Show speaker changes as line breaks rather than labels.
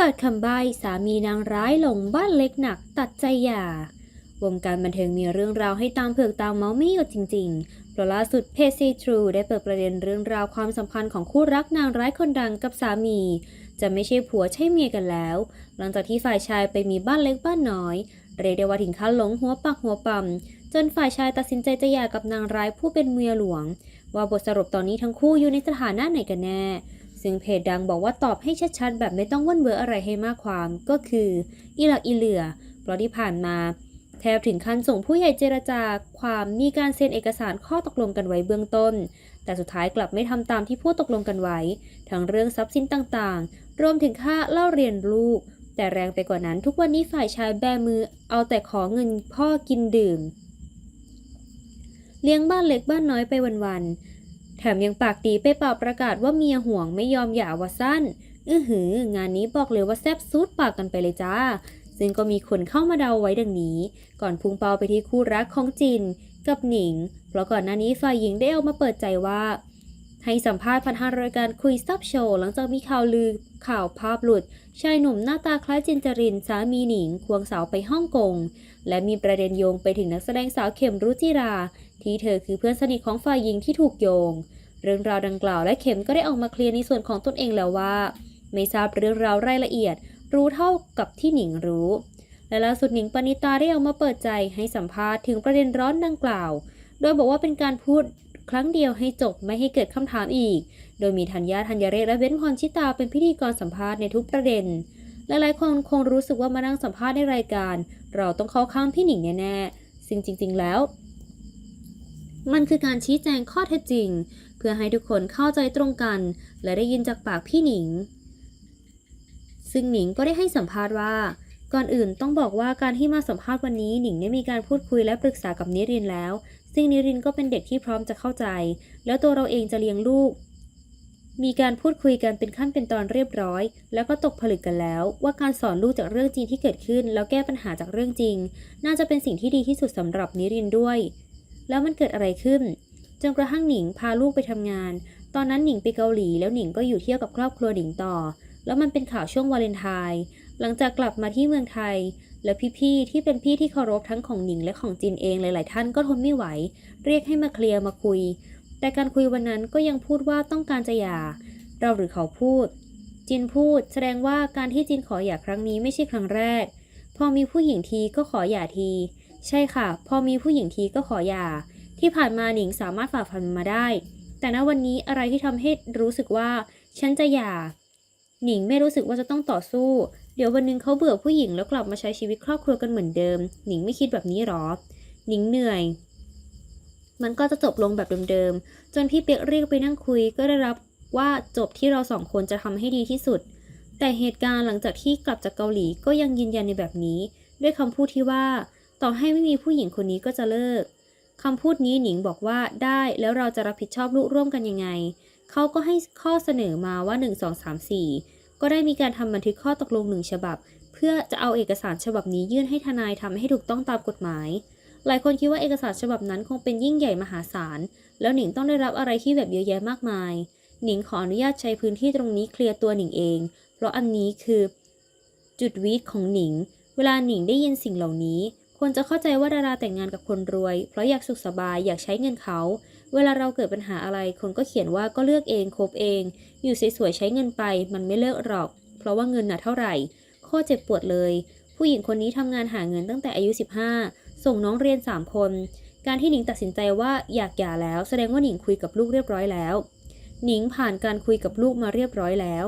เปิดคำใบ้สามีนางร้ายหลงบ้านเล็กหนักตัดใจหย่าวงการบันเทิงมีเรื่องราวให้ตามเผือกตามเมาไม่หยุดจริงๆเพราะล่าสุดเพจซีทรูได้เปิดประเด็นเรื่องราวความสัมพันธ์ของคู่รักนางร้ายคนดังกับสามี จะไม่ใช่ผัวใช่เมียกันแล้ว หลังจากที่ฝ่ายชายไปมีบ้านเล็กบ้านน้อย เรียกได้ว่าถึงขั้นหลงหัวปักหัวปั๊มจนฝ่ายชายตัดสินใจจะหย่ากับนางร้ายผู้เป็นเมียหลวง ว่าบทสรุปตอนนี้ทั้งคู่อยู่ในสถานะไหนกันแน่ ซึ่งเพจดังบอกว่าตอบให้ชัดๆ แบบไม่ต้องว่นเวออะไรให้มากความก็คืออีหลักอีเหลือเพราะที่ผ่านมาแทบถึงขั้นส่งผู้ใหญ่เจรจาความมีการเซ็นเอกสารข้อตกลงกันไว้เบื้องต้น แต่สุดท้ายกลับไม่ทำตามที่พูดตกลงกันไว้ ทั้งเรื่องทรัพย์สินต่างๆ รวมถึงค่าเล่าเรียนลูก แต่แรงไปกว่านั้นทุกวันนี้ฝ่ายชายแบมือเอาแต่ขอเงินพ่อกินดื่ม เลี้ยงบ้านเล็กบ้านน้อยไปวันๆ แถมยังปากดีไปเป่าประกาศว่าเมียห่วงไม่ยอมหย่าว่าสั้น อื้อหือ งานนี้บอกเลยว่าแซบซูดปากกันไปเลยจ้า ซึ่งก็มีคนเข้ามาเดาไว้ดังนี้ ก่อนพุ่งเป้าไปที่คู่รักของจิน กับหนิง เพราะก่อนหน้านี้ฝ่ายหญิงได้ออกมาเปิดใจว่าให้สัมภาษณ์ผ่านทางรายการคุยซับโชว์หลังจากมีข่าวลือข่าวภาพหลุด ชายหนุ่มหน้าตาคล้ายจินจริน สามีหนิง ควงสาวไปฮ่องกง และมีประเด็นโยงไปถึงนักแสดงสาวเข็มรุจิรา ที่เธอคือเพื่อนสนิทของฝ่ายหญิงที่ถูกโยง เรื่องราวดังกล่าวและเข็มก็ได้ออกมาเคลียร์ในส่วนของตนเองแล้วว่า ไม่ทราบเรื่องราวรายละเอียด รู้เท่ากับที่หนิงรู้ และล่าสุดหนิงปณิตาได้ออกมาเปิดใจให้สัมภาษณ์ถึงประเด็นร้อนดังกล่าว โดยบอกว่าเป็นการพูดครั้งเดียวให้จบไม่ให้เกิดคำถามอีก โดยมีธัญญาธัญเรศและเบ้นพรชิตาเป็นพิธีกรสัมภาษณ์ในทุกประเด็นหลายๆคนคงรู้สึกว่ามานั่งสัมภาษณ์ในรายการ เราต้องเข้าข้างพี่หนิงแน่ๆซึ่งจริง ๆ แล้ว มันคือการชี้แจงข้อเท็จจริง เพื่อให้ทุกคนเข้าใจตรงกัน และได้ยินจากปากพี่หนิง ซึ่งหนิงก็ได้ให้สัมภาษณ์ว่า ก่อนอื่นต้องบอกว่าการที่มาสัมภาษณ์วันนี้หนิงได้มีการพูดคุยและปรึกษากับนิรินแล้ว ซึ่งนิรินก็เป็นเด็กที่พร้อมจะเข้าใจ แล้วตัวเราเองจะเลี้ยงลูก มีการพูดคุยกันเป็นขั้นเป็นตอนเรียบร้อย แล้วก็ตกผลึกกันแล้ว ว่าการสอนลูกจากเรื่องจริงที่เกิดขึ้น แล้วแก้ปัญหาจากเรื่องจริง น่าจะเป็นสิ่งที่ดีที่สุดสำหรับนิรินด้วย แล้วมันเกิดอะไรขึ้น จนกระทั่งหนิงพาลูกไปทำงาน ตอนนั้นหนิงไปเกาหลีแล้วหนิงก็อยู่เที่ยวกับครอบครัวหนิงต่อ แล้วมันเป็นข่าวช่วงวาเลนไทน์หลังจากกลับมาที่เมืองไทย และพี่ๆที่เป็นพี่ที่เคารพทั้งของหนิงและของจินเองหลาย ๆ ท่านก็ทนไม่ไหว เรียกให้มาเคลียร์มาคุย แต่การคุยวันนั้นก็ยังพูดว่าต้องการจะหย่า เราหรือเขาพูด จินพูด แสดงว่าการที่จินขอหย่าครั้งนี้ไม่ใช่ครั้งแรก พอมีผู้หญิงทีก็ขอหย่าที ใช่ค่ะ พอมีผู้หญิงทีก็ขอหย่า ที่ผ่านมาหนิงสามารถฝ่าฟันมาได้ แต่ณวันนี้อะไรที่ทำให้รู้สึกว่า ฉันจะหย่า หนิงไม่รู้สึกว่าจะต้องต่อสู้ เดี๋ยววันหนึงเขาเบื่อผู้หญิงแล้วกลับมาใช้ชีวิตครอบครัวกันเหมือนเดิม หนิงไม่คิดแบบนี้หรอ หนิงเหนื่อย มันก็จะจบลงแบบเดิมๆ จนพี่เป๊กเรียกไปนั่งคุยก็ได้รับว่าจบที่เราสองคนจะทำให้ดีที่สุด แต่เหตุการณ์หลังจากที่กลับจากเกาหลีก็ยังยืนยันในแบบนี้ ด้วยคำพูดที่ว่า ต่อให้ไม่มีผู้หญิงคนนี้ก็จะเลิก คำพูดนี้หนิงบอกว่าได้แล้วเราจะรับผิดชอบลูกร่วมกันยังไง เขาก็ให้ข้อเสนอมาว่า 1 2 3 4 ก็ได้มีการทำบันทึกข้อตกลงหนึ่งฉบับ เพื่อจะเอาเอกสารฉบับนี้ยื่นให้ทนายทำให้ถูกต้องตามกฎหมาย หลายคนคิดว่าเอกสารฉบับนั้นคงเป็นยิ่งใหญ่มหาศาล แล้วหนิงต้องได้รับอะไรที่แบบเยอะแยะมากมาย หนิงขออนุญาตใช้พื้นที่ตรงนี้เคลียร์ตัวหนิงเอง เพราะอันนี้คือ จุดวีดของหนิง เวลาหนิงได้ยินสิ่งเหล่านี้ ควรจะเข้าใจว่าดาราแต่งงานกับคนรวย เพราะอยากสุขสบายอยากใช้เงินเขา เวลาเราเกิดปัญหาอะไรคนก็เขียนว่าก็เลือกเองคบเอง อยู่สวยๆใช้เงินไป มันไม่เลิกหรอก เพราะว่าเงินน่ะเท่าไหร่โคตรเจ็บปวดเลย ผู้หญิงคนนี้ทำงานหาเงินตั้งแต่อายุ 15 ส่งน้องเรียน 3 คน การที่หนิงตัดสินใจว่าอยากหย่าแล้ว แสดงว่าหนิงคุยกับลูกเรียบร้อยแล้ว หนิงผ่านการคุยกับลูกมาเรียบร้อยแล้ว